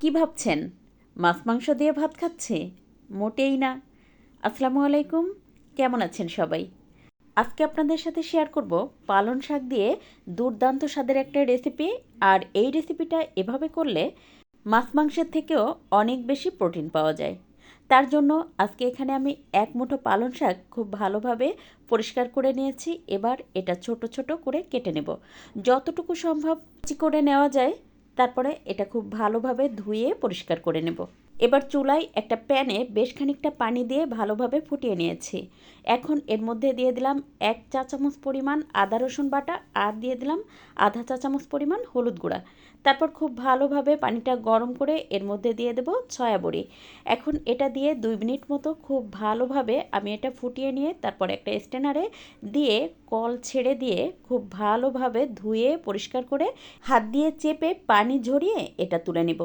কি ভাবছেন? মাছ, মাংস দিয়ে ভাত খাচ্ছে? মোটেই না। আসসালামু আলাইকুম। কেমন আছেন সবাই? আজকে আপনাদের সাথে শেয়ার করব পালন শাক দিয়ে দুর্দান্ত স্বাদের একটা রেসিপি আর এই রেসিপিটা এভাবে করলে মাছ, মাংসের থেকেও অনেক বেশি প্রোটিন পাওয়া যায়। তার জন্য আজকে এখানে আমি এক মুঠো পালন শাক খুব ভালোভাবে পরিষ্কার করে নিয়েছি। এবার এটা ছোট ছোট করে কেটে নেব। যতটুকু সম্ভব করে নেওয়া যায়। তারপরে এটা খুব ভালোভাবে ধুয়ে পরিষ্কার করে নেব। এবার চুলায় একটা প্যানে বেশ খানিকটা পানি দিয়ে ভালোভাবে ফুটিয়ে নিয়েছি। এখন এর মধ্যে দিয়ে দিলাম এক চা চামচ পরিমাণ আদা, রসুন বাটা আর দিয়ে দিলাম আধা চা চামচ পরিমাণ হলুদ গুঁড়া। তারপর খুব ভালোভাবে পানিটা গরম করে এর মধ্যে দিয়ে দেবো ছয়া বড়ি। এখন এটা দিয়ে দুই মিনিট মতো খুব ভালোভাবে আমি এটা ফুটিয়ে নিয়ে তারপর একটা স্ট্যানারে দিয়ে কল ছেড়ে দিয়ে খুব ভালোভাবে ধুয়ে পরিষ্কার করে হাত দিয়ে চেপে পানি ঝরিয়ে এটা তুলে নেব।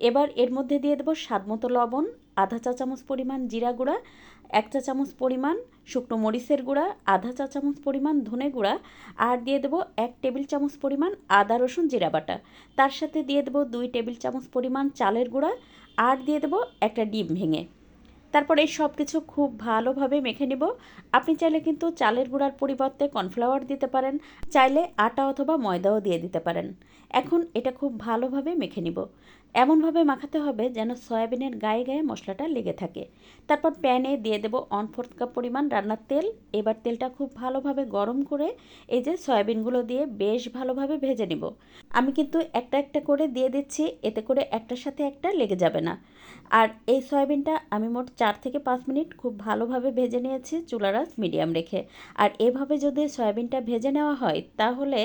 এবার এর মধ্যে দিয়ে দেবো স্বাদমতো লবণ, আধা চা চামচ পরিমাণ জিরা গুঁড়া, এক চা চামচ পরিমাণ শুকনো মরিচের গুঁড়া, আধা চা চামচ পরিমাণ ধনে গুঁড়া আর দিয়ে দেবো এক টেবিল চামচ পরিমাণ আদা, রসুন, জিরা বাটা। তার সাথে দিয়ে দেবো দুই টেবিল চামচ পরিমাণ চালের গুঁড়া আর দিয়ে দেবো একটা ডিম ভেঙে। তারপর এই সব কিছু খুব ভালোভাবে মেখে নিব। আপনি চাইলে কিন্তু চালের গুঁড়ার পরিবর্তে কর্নফ্লাওয়ার দিতে পারেন, চাইলে আটা অথবা ময়দাও দিয়ে দিতে পারেন। এখন এটা খুব ভালোভাবে মেখে নিব। এমনভাবে মাখাতে হবে যেন সয়াবিনের গায়ে গায়ে মশলাটা লেগে থাকে। তারপর প্যানে দিয়ে দেব অন ফোর্থ কাপ পরিমাণ রান্নার তেল। এবার তেলটা খুব ভালোভাবে গরম করে এই যে সয়াবিনগুলো দিয়ে বেশ ভালোভাবে ভেজে নিব। আমি কিন্তু একটা একটা করে দিয়ে দিচ্ছি, এতে করে একটার সাথে একটা লেগে যাবে না। আর এই সয়াবিনটা আমি মোট চার থেকে পাঁচ মিনিট খুব ভালোভাবে ভেজে নিয়েছি চুলারাস মিডিয়াম রেখে। আর এভাবে যদি সয়াবিনটা ভেজে নেওয়া হয়, তাহলে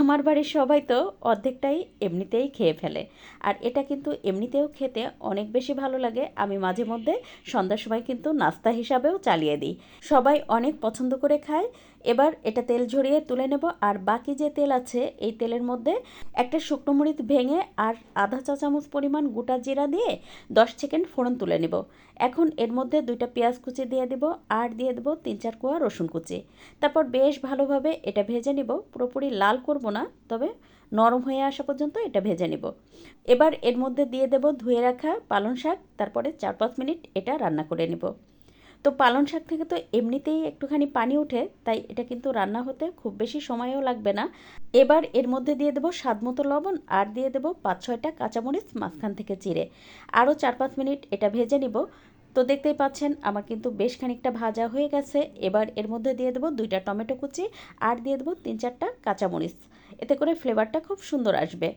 আমার বাড়ির সবাই তো অর্ধেকটাই এমনিতেই খেয়ে ফেলে। আর এটা কিন্তু এমনিতেও খেতে অনেক বেশি ভালো লাগে। আমি মাঝে মধ্যে সন্ধ্যার সময় কিন্তু নাস্তা হিসাবেও চালিয়ে দিই। সবাই অনেক পছন্দ করে খায়। এবার এটা তেল ঝরিয়ে তুলে নেব। আর বাকি যে তেল আছে, এই তেলের মধ্যে একটা শুকনো মরিচ ভেঙে আর আধা চা চামচ পরিমাণ গোটা জিরা দিয়ে দশ সেকেন্ড ফোড়ন তুলে নেব। এখন এর মধ্যে দুইটা পেঁয়াজ কুচি দিয়ে দেব আর দিয়ে দেবো তিন চার কোয়া রসুন কুচি। তারপর বেশ ভালোভাবে এটা ভেজে নেব। পুরোপুরি লাল করব না, তবে নরম হয়ে আসা পর্যন্ত এটা ভেজে নেব। এবার এর মধ্যে দিয়ে দেব ধুয়ে রাখা পালং শাক, তারপরে চার পাঁচ মিনিট এটা রান্না করে নেব। তো পালং শাক থেকে তো এমনিতেই একটুখানি পানি ওঠে, তাই এটা কিন্তু রান্না হতে খুব বেশি সময়ও লাগবে না। এবার এর মধ্যে দিয়ে দেবো স্বাদ মতো লবণ আর দিয়ে দেবো পাঁচ ছয়টা কাঁচামরিচ মাঝখান থেকে চিড়ে। আরও চার পাঁচ মিনিট এটা ভেজে নিব। তো দেখতেই পাচ্ছেন আমার কিন্তু বেশ খানিকটা ভাজা হয়ে গেছে। এবার এর মধ্যে দিয়ে দেবো দুইটা টমেটো কুচি আর দিয়ে দেবো তিন চারটা কাঁচামরিচ। এতে করে ফ্লেভারটা খুব সুন্দর আসবে।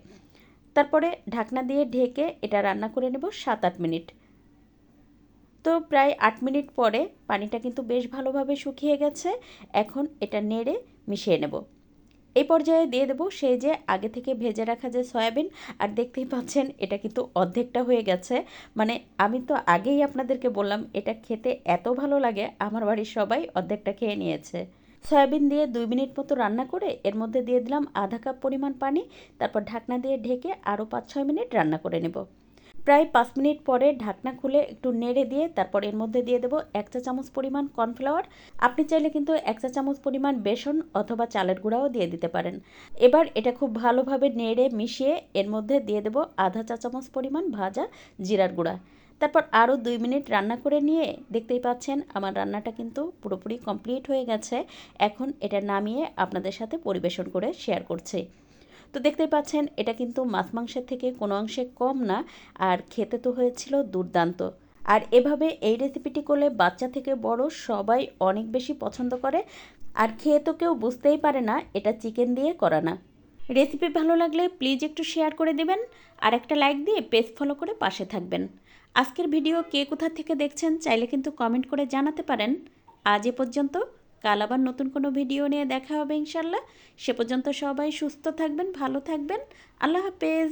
তারপরে ঢাকনা দিয়ে ঢেকে এটা রান্না করে নেব সাত আট মিনিট। তো প্রায় আট মিনিট পরে পানিটা কিন্তু বেশ ভালোভাবে শুকিয়ে গেছে। এখন এটা নেড়ে মিশিয়ে নেব। এই পর্যায়ে দিয়ে দেবো সেই যে আগে থেকে ভেজে রাখা যে সয়াবিন, আর দেখতেই পাচ্ছেন এটা কিন্তু অর্ধেকটা হয়ে গেছে। মানে আমি তো আগেই আপনাদেরকে বললাম, এটা খেতে এত ভালো লাগে, আমার বাড়ির সবাই অর্ধেকটা খেয়ে নিয়েছে। সয়াবিন দিয়ে দুই মিনিট মতো রান্না করে এর মধ্যে দিয়ে দিলাম আধা কাপ পরিমাণ পানি, তারপর ঢাকনা দিয়ে ঢেকে আরও পাঁচ ছয় মিনিট রান্না করে নেব। প্রায় পাঁচ মিনিট পরে ঢাকনা খুলে একটু নেড়ে দিয়ে তারপর এর মধ্যে দিয়ে দেবো এক চা চামচ পরিমাণ কর্নফ্লাওয়ার। আপনি চাইলে কিন্তু এক চা চামচ পরিমাণ বেসন অথবা চালের গুঁড়াও দিয়ে দিতে পারেন। এবার এটা খুব ভালোভাবে নেড়ে মিশিয়ে এর মধ্যে দিয়ে দেবো আধা চা চামচ পরিমাণ ভাজা জিরার গুঁড়া। তারপর আরও দুই মিনিট রান্না করে নিয়ে দেখতেই পাচ্ছেন আমার রান্নাটা কিন্তু পুরোপুরি কমপ্লিট হয়ে গেছে। এখন এটা নামিয়ে আপনাদের সাথে পরিবেশন করে শেয়ার করছি। তো দেখতে পাচ্ছেন, এটা কিন্তু মাছ মাংসের থেকে কোনো অংশে কম না, আর খেতে তো হয়েছিল দুর্দান্ত। আর এভাবে এই রেসিপিটি করলে বাচ্চা থেকে বড় সবাই অনেক বেশি পছন্দ করে, আর খেয়ে তো কেউ বুঝতেই পারে না, এটা চিকেন দিয়ে করা না। রেসিপি ভালো লাগলে প্লিজ একটু শেয়ার করে দেবেন, আর একটা লাইক দিয়ে পেজ ফলো করে পাশে থাকবেন। আজকের ভিডিও কে কোথা থেকে দেখছেন, চাইলে কিন্তু কমেন্ট করে জানাতে পারেন। আজ এ পর্যন্ত কাল আবার নতুন কোনো ভিডিও নিয়ে দেখা হবে ইনশাল্লাহ সে পর্যন্ত সবাই সুস্থ থাকবেন, ভালো থাকবেন। আল্লাহ হাফেজ।